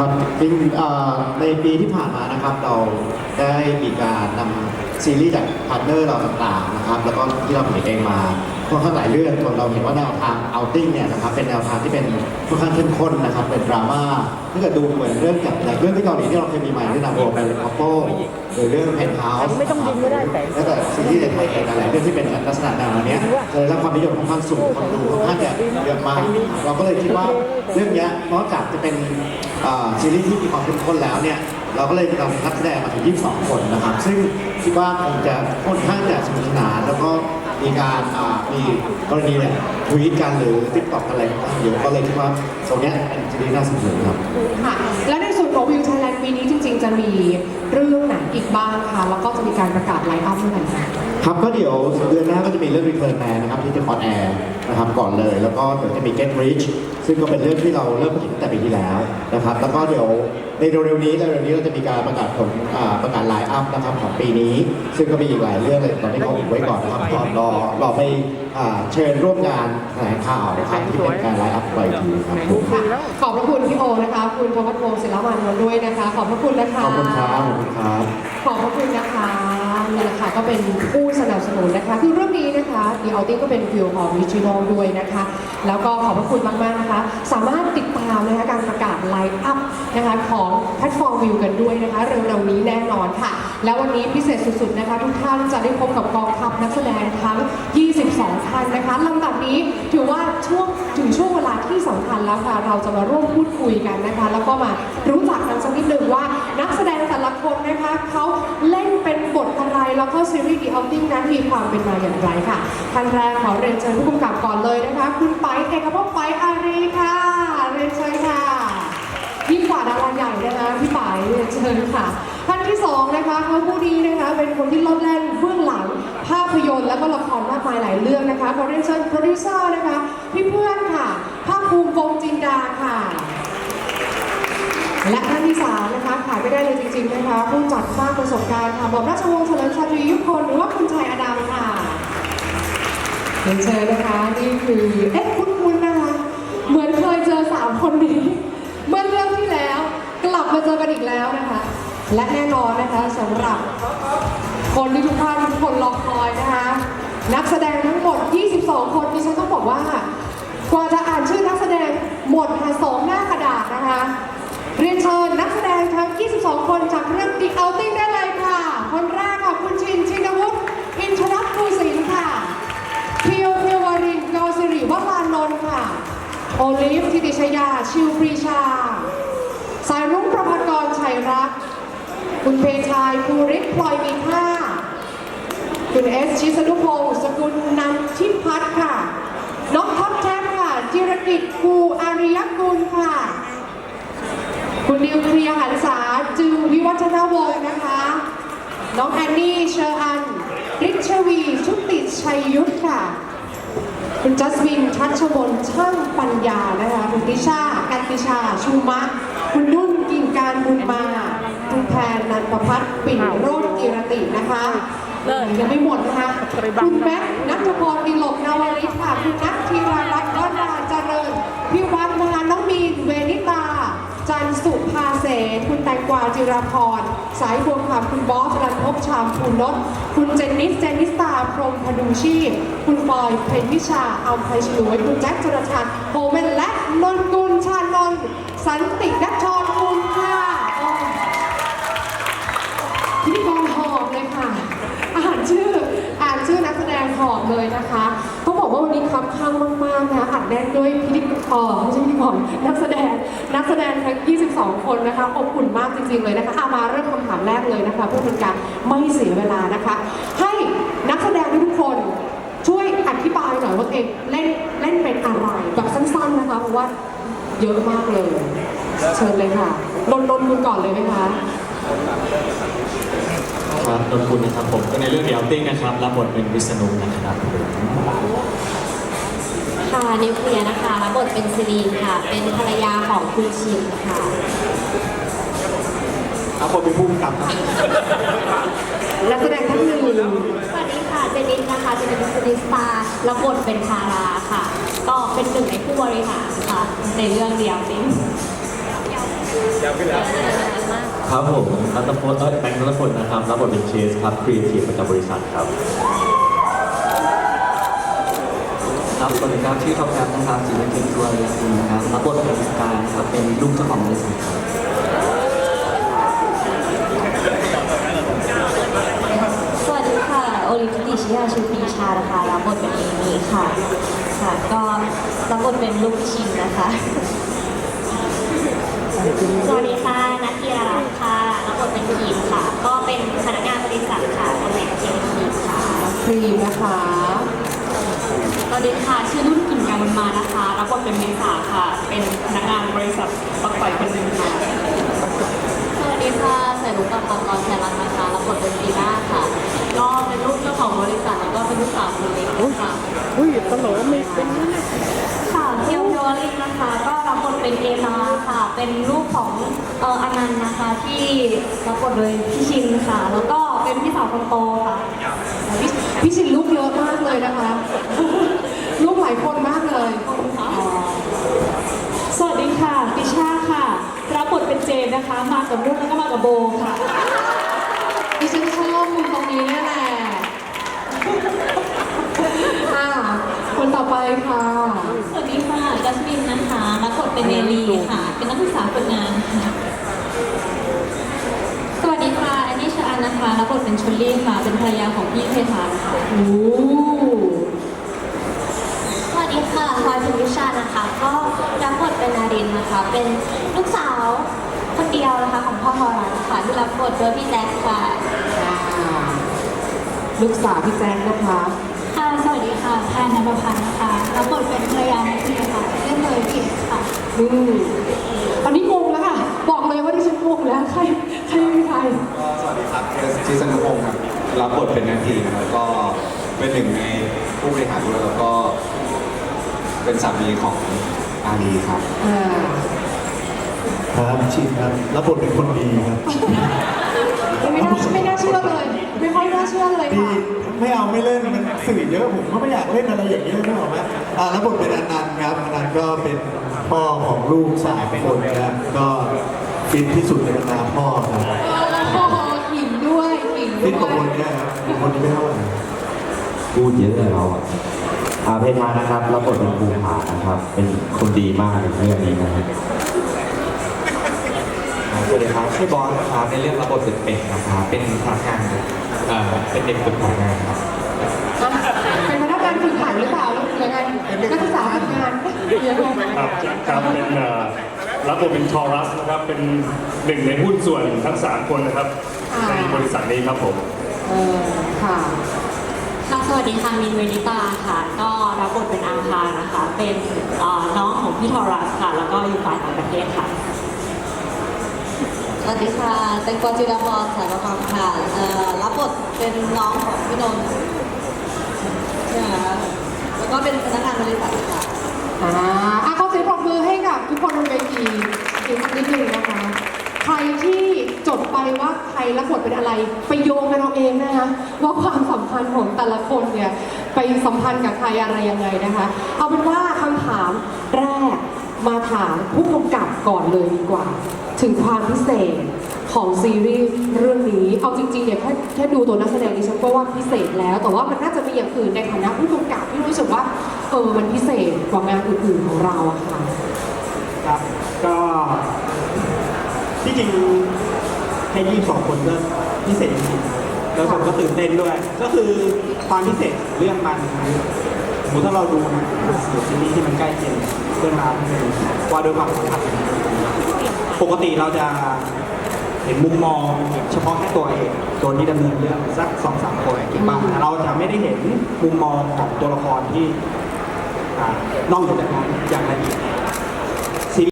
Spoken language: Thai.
ครับจริงในปีที่ผ่านมานะครับเราได้มีการนำซีรีส์จากพาร์ทเนอร์เราต่างๆนะครับ แล้วก็ที่เราผลิตเองมา ค่อนข้างหลายเรื่องจนเราเห็นว่าแนวทางเอาติ้งเนี่ยนะครับเป็นแนวทางที่เป็นค่อนข้างเข้มข้นนะครับเป็นดราม่าถ้าเกิดดูเหมือนเรื่องจากอย่างเรื่องที่เกาหลีที่เราเคยมีมาเรื่องนาโบเป็นคอปโปหรือเรื่องเพนท์เฮาส์ไม่ต้องยิงก็ได้แต่แล้วแต่ซีรีส์ในไทยเองหลายเรื่องที่เป็นลักษณะแนวเนี้ยจะได้รับความนิยมค่อนข้างสูงคนดูค่อนข้างจะเยอะมากเราก็เลยคิดว่าเรื่องเนี้ยนอกจากจะเป็นซีรีส์ที่มีความเข้มข้นแล้วเนี่ยเราก็เลยนำนักแสดงมาถึง 22 คนนะครับ ซึ่งคิดว่าคงจะค่อนข้างจะสนุกสนานแล้วก็ มีการอ่ามีกรณีเนี่ยทวีตกันหรือติ๊กต็อกอะไรค่างเยอะก็เลยคิดว่าตรงเนี้ยเป็นซีรีส์น่าสนุกครับ ค่ะ และในส่วนของวิวไทยแลนด์ปีนี้จริงๆ จะมีเรื่องไหนอีกบ้างคะ แล้วก็จะมีการประกาศไลน์อัพเมื่อไหร่คะครับก็เดี๋ยวเดือนหน้าก็จะมีเรื่อง Return Man นะครับที่จะออนแอร์นะครับก่อนเลย แล้วก็เดี๋ยวจะมี Get Rich ซึ่งก็เป็นเรื่องที่เราเริ่มผลิตตั้งแต่ปีที่แล้วนะครับแล้วก็เดี๋ยว ในเร็วๆนี้เร็วๆนี้เราจะมีการประกาศผลอ่าประกาศไลน์อัพนะครับของปีนี้ ซึ่งก็มีอีกหลายเรื่องเลยตอนนี้เขาอุบไว้ก่อนนะครับก่อนรอรอไปอ่าเชิญร่วมงานแถลงข่าวนะครับที่เป็นการไลน์อัพไปทีครับผมค่ะขอบพระคุณพี่โอนะคะ คุณธวัชพงศ์ศิลปานนท์ด้วยนะคะ ขอบพระคุณนะคะขอบคุณครับขอบคุณครับ ขอบพระคุณนะคะนี่แหละค่ะก็เป็นผู้สนับสนุนนะคะคือเรื่องนี้นะคะ The Outing ก็เป็นฟิลของ Original ด้วยนะคะ แล้วก็ขอบพระคุณมากๆนะคะ สามารถติดตามนะคะ ไลน์อัพนะคะของแพลตฟอร์มวิวกันด้วยนะคะ เร็วๆนี้แน่นอนค่ะ แล้ววันนี้พิเศษสุดๆนะคะ ทุกท่านจะได้พบกับกองทัพนักแสดงทั้ง 22 ท่านนะคะลำดับนี้ถือว่าช่วงถึงช่วงเวลาที่สำคัญแล้วค่ะ เราจะมาร่วมพูดคุยกันนะคะ แล้วก็มารู้จักกันสักนิดหนึ่งว่า นักแสดงแต่ละคนนะคะเขาเล่นเป็นบทอะไรแล้วก็ซีรีส์ The Outing นั้นมีความเป็นมาอย่างไรค่ะท่านแรกขอเรียนเชิญผู้กำกับก่อนเลยนะคะ คุณไปเอกภพไปอารีค่ะ เรียนเชิญค่ะยิ่งกว่าดาราใหญ่ นะคะพี่ป๋ายเรียนเชิญค่ะ ท่านที่สองนะคะเขาผู้นี้นะคะเป็นคนที่ลดแล่นเบื้องหลังภาพยนตร์แล้วก็ละครมากมายหลายเรื่องนะคะขอเรียนเชิญโปรดิวเซอร์นะคะพี่เพื่อนค่ะ ภาคภูมิวงจินดาค่ะ และท่านที่สามนะคะขายไม่ได้เลยจริงๆนะคะผู้จัดมากประสบการณ์ค่ะบอมราชวงศ์เฉลิมชาตรียุคนหรือว่าคุณชัยอดามค่ะเรียนเชิญนะคะนี่คือเอ๊ะคุ้นๆนะคะเหมือนเคยเจอสามคนนี้เหมื่อเรื่อ อกันอีกแล้วนะคะ และแน่นอนนะคะสำหรับคนที่ทุกท่านทุกคนรอคอยนะคะ นักแสดงทั้งหมด 22 คนดิฉันต้องบอกว่า กว่าจะอ่านชื่อนักแสดงหมดค่ะสองหน้ากระดาษนะคะ เรียนเชิญนักแสดงทั้ง 22 คนจากเรื่อง The Outing ได้เลยค่ะ คนแรกค่ะคุณชินชินวุฒิอินทรัตน์ภูสินค่ะเพียวเพียววรินทร์กอสิริวรานนท์ค่ะ โอลิฟทิติชยา ชิวปรีชา สายรุ้งประภากรชัยรัก คุณเพชายภูริศพลอยมีค่า คุณเอสชิสนุพงศ์สกุลนันทิพัฒน์ค่ะ น้องท็อปแท็บค่ะ จิรกิจกูอาริยกุลค่ะ คุณนิวเคลียร์หันษาจือวิวัฒนวงศ์นะคะ น้องแอนนี่เชอร์อันริชวีชุติชัยยุทธค่ะ คุณจัสมินทัชมนช่างปัญญานะคะ คุณติชากันติชา ชูมะ คุณนุ่นกิ่งการบุญมาคุณแพนนันประพัฒน์ปิ่นโรจน์กิรตินะคะยังไม่หมดนะคะ คุณแม็กซ์นัทพรดิลกนาวริศค่ะ คุณนัทธีรารัตน์วราเจริญพี่วัฒน์นะคะน้องมีนเวนิตา จันสุภาเสนคุณแตงกวาจิราพร สายพวงคำคุณบอสรันพบชามคุณนศคุณเจนนิส เจนนิสตา พรหมพดุงชีพ คุณปอย เพนวิชาอัมไพฉลวย คุณแจ็คจรชันโฮเมนและนนกุลชานนท์ สันตินัทชรคุณค่ะพิธีกรหอบเลยค่ะ อ่านชื่ออ่านชื่อนักแสดงหอบเลยนะคะต้องบอกว่าวันนี้คับข้างมากๆนะคะอัดแน่นด้วยพิธีกรไม่ใช่พิธีกรนักแสดงนักแสดงทั้ง 22 คนนะคะอบอุ่นมากจริงๆเลยนะคะมาเริ่มคำถามแรกเลยนะคะเพื่อเป็นการไม่เสียเวลานะคะ ให้นักแสดงทุกคนช่วยอธิบายหน่อยว่าเองเล่นเล่นเป็นอะไรแบบสั้นๆนะคะเพราะว่า เยอะมากเลย เชิญเลยค่ะนนท์นนท์คุณก่อนเลยไหมคะครับนนกุลนะครับผมก็ในเรื่องเดียวติ้งนะครับรับบทเป็นวิษณุนะครับค่ะนิวเคลียร์นะคะรับบทเป็นซีรีนค่ะ เป็นภรรยาของคุณชินค่ะ เอาคนเป็นผู้กำกับครับนักแสดงท่านหนึ่งสวัสดีค่ะเจนิสนะคะจะเป็นสติสตาร์รับบทเป็นทาราค่ะ ก็เป็นหนึ่งในผู้บริหารค่ะในเรื่องเดียวติ้งคครับผมรัตพลเออแบงค์รัตพลนะครับรับบทเป็นเชสครับครีเอทีฟประจำบริษัทครับครับสวัสดีครับชื่อท็อปครับนะครับศิลปินตัวเรียนนะครับรับบทเป็นสกายนะครับเป็นลูกเจ้าของบริษัทครับ บบทเป็นเอมี่ค่ะ ค่ะ ก็รับบทเป็นลูกพี่ชินนะคะ สวัสดีค่ะ นัทธีรารัตน์ค่ะ รับบทเป็นคีมค่ะ ก็เป็นพนักงานบริษัทค่ะตำแหน่งเอ็มคีค่ะ ครีมนะคะสวัสดีค่ะ ชื่อนุ่นกิ่งการมันมานะคะ รับบทเป็นเมษาค่ะ เป็นพนักงานบริษัทปลั๊กไฟคนหนึ่งค่ะสวัส ดีค่ะสายลุกกับปังกรแชรันนะคะรับบทเป็นปีหน่าค่ะ ก็เป็นลูกเจ้าของบริษัทแล้วก็เป็นลูกสาวคนเล็กค่ะอุ้ยตลกไม่เป็นนะค่ะเพียวพิวลินนะคะ ก็รับบทเป็นเอมาค่ะ เป็นลูกของเอ่ออนันต์นะคะที่รับบทโดยพี่ชินค่ะ แล้วก็เป็นพี่สาวคนโตค่ะ พี่พี่ชินลูกเยอะมากเลยนะคะ ลูกหลายคนมากเลย นเจนนะคะ มากับนุ่นแล้วก็มากับโบค่ะดิฉันชอบมุมตรงนี้เนี่ยแหละอ่าคนต่อไปค่ะ สวัสดีค่ะจัสมินนะคะรับบทเป็นเนลีค่ะ เป็นนักศึกษาฝึกงานค่ะ สวัสดีค่ะอันนี้ชาอันนะคะรับบทเป็นชุลลี่ค่ะ เป็นภรรยาของพี่เพทานค่ะโอ้สวัสดีค่ะพลอยพิมพิชานะคะ ก็รับบทเป็นนารินนะคะ เป็นลูกสาว คนเดียวนะคะของพ่อทอรันค่ะที่รับบทโดยพี่แจ๊คค่ะ อ่าลูกสาวพี่แจ๊คนะคะค่ะ สวัสดีค่ะแพนนภพันธ์นะคะรับบทเป็นภรรยาในพี่ค่ะเล่นเลยพี่ค่ะ อืมตอนนี้งงแล้วค่ะ บอกเลยว่าดิฉันงงแล้วใครใครเป็นใครก็สวัสดีครับเอสชิสนุพงศ์ครับรับบทเป็นนาทีนะครับก็เป็นหนึ่งในผู้บริหารด้วยแล้วก็เป็นสามีของอาลีครับ อ่า ครับชินครับรับบทเป็นคนดีครับไม่น่าไม่น่าเชื่อเลย ไม่ค่อยน่าเชื่อเลยดีค่ะไม่เอาไม่เล่นมันสื่อเยอะผมก็ไม่อยากเล่นอะไรอย่างนี้เลยนึกออกไหมอ่ารับบทเป็นอนันต์ครับอนันต์ก็เป็นพ่อของลูกสามคนนะครับก็ฟินที่สุดในบรรดาพ่อครับโอ้โหขิงด้วยขิงด้ฟินกว่าวยคนเนี่ยครับคนนี้ไม่เท่าไหร่พูดเยอะเลยเราอะอาเพทานะครับรับบทเป็นภูผานะครับ เป็นคนดีมากในเรื่องนี้นะครับ สวัสดีครับชื่อบอลนะครับในเรื่องรับบทเป็นเป็ดนะครับเป็นพนักงานเอ่อเป็นเด็กฝึกงานครับอะเป็นพนักงานฝึกหัดหรือเปล่าแล้วยังไงนักศึกษาฝึกงานยังไงครับครับเป็นเอ่อรับบทเป็นทอรัสนะครับ เป็นหนึ่งในหุ้นส่วนทั้งสามคนนะครับ ในบริษัทนี้ครับผม เออค่ะ ค่ะสวัสดีค่ะมินเวนิตาค่ะ ก็รับบทเป็นอาคานะคะ เป็นเอ่อน้องของพี่ทอรัสค่ะ แล้วก็อยู่ฝ่ายต่างประเทศค่ะ สวัสดีค่ะแตงกวาจิรพรสายประคองค่ะรับบทเป็นน้องของพี่นนท์ใช่ไหมคะแล้วก็เป็นพนักงานบริษัทค่ะ อ่าอะขอเสียงปรบมือให้กับทุกคนบนเวทีอีกสักนิดนึงนะคะ ใครที่จดไปว่าใครรับบทเป็นอะไร ไปโยงกันเอาเองนะคะว่าความสัมพันธ์ของแต่ละคนเนี่ยไปสัมพันธ์กับใครอะไรยังไงนะคะ เอาเป็นว่าคำถามแรกมาถามผู้กำกับก่อนเลยดีกว่า ถึงความพิเศษของซีรีส์เรื่องนี้ เอาจริงๆเนี่ยแค่แค่ดูตัวนักแสดงดิฉันก็ว่าพิเศษแล้ว แต่ว่ามันน่าจะมีอย่างอื่นในฐานะผู้กำกับที่รู้สึกว่าเออมันพิเศษกว่างานอื่นๆของเราอะค่ะ ครับก็ที่จริงให้ยี่สองคนก็พิเศษจริงๆแล้วผมก็ตื่นเต้นด้วย ก็คือความพิเศษเรื่องมัน สมมติถ้าเราดูนะหรือซีรีส์ที่มันใกล้เคียงเรื่องราวที่มันว่าด้วยความสัมพันธ์ปกติเราจะเห็นมุมมองเฉพาะแค่ตัวเองตัวที่ดำเนินเรื่องสักสองสามคนกี่ป่ะเราจะไม่ได้เห็นมุมมองของตัวละครที่อนอกเหนือจากนั้นอย่างละเอียด